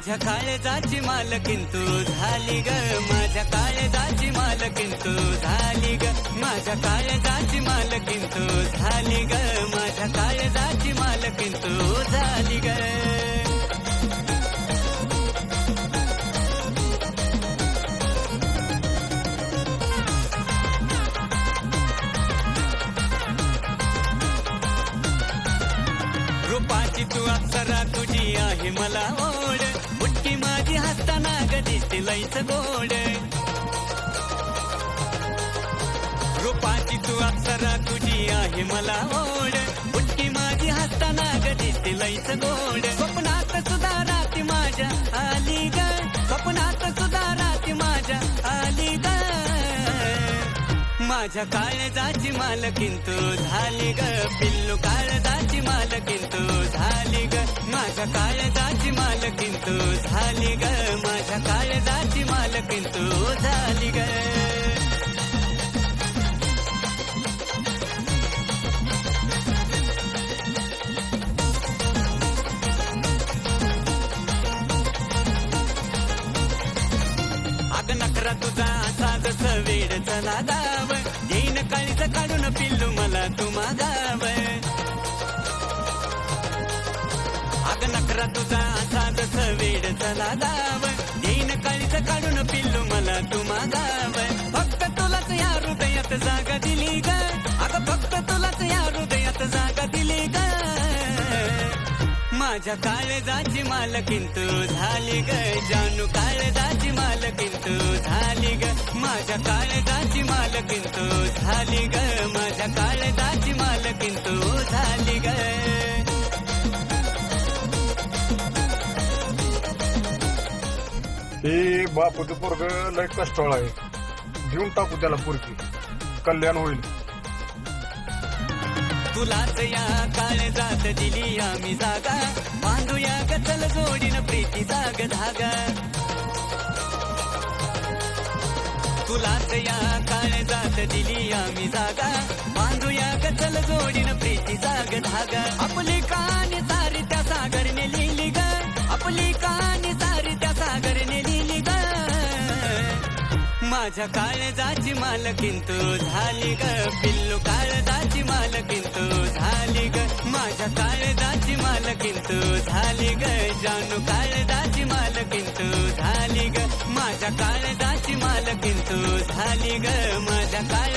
माझ्या काळजाची मालकीन तू झाली ग. माझ्या काळजाची मालकीन तू झाली ग. माझ्या काळजाची मालकीन तू झाली ग. माझ्या काळजाची मालकीन तू झाली ग. रूपाची तू अक्षरा तुझी आहे मला ओढ. दिसते लईच गोड. रूपाची तू अक्षरा तुझी आहे मला ओढ. बुट्टी माझी हसताना ग दिसते लईच गोड. स्वप्नात सुद्धा राती माझ्या आली ग. स्वप्नात सुद्धा राती माझ्या आली ग. माझ्या काळजाची मालकीन तू झाली ग. पिल्लू काळजाची मालकीन तू झाली माझ्या काळजाची मालकीन तू झाली ग. माझ्या काळजाची मालकीन तू झाली ग. अग नखरा तुझा असा जस वेड चला गाव अग नखरा तुझा असा वेड चला गाव येईन काळीच काढून पिल्लू मला तू मागाव. फक्त तुलाच या हृदयात जागा दिली ग. अग फक्त तुलाच या हृदयात जागा दिली ग. माझ्या काळजाची मालकीन तू झाली ग. जानू काळजाची मालकीन तू झाली ग. माझ्या काळजाची मालकीन तू झाली ग. हे बापूचं पोरग लय कष्टळ आहे. घेऊन टाकू त्याला पोरगी. कल्याण होईल. तुलाच या काळजात दिली आम्ही जागा. बांधूया कचल जोडीन प्रीती जाग धागा. तुलाच या काळजात दिली आम्ही जागा. बांधूया कचल चल जोडीन प्रीती जाग धागा. आपली कहाणी सारी माझ्या काळजाची मालकीन तू झाली ग पिल्लू काळजाची मालकीन तू झाली ग माझ्या काळजाची मालकीन तू झाली ग जानू काळजाची मालकीन तू झाली ग माझ्या काळजाची मालकीन तू झाली ग माझ्या काळ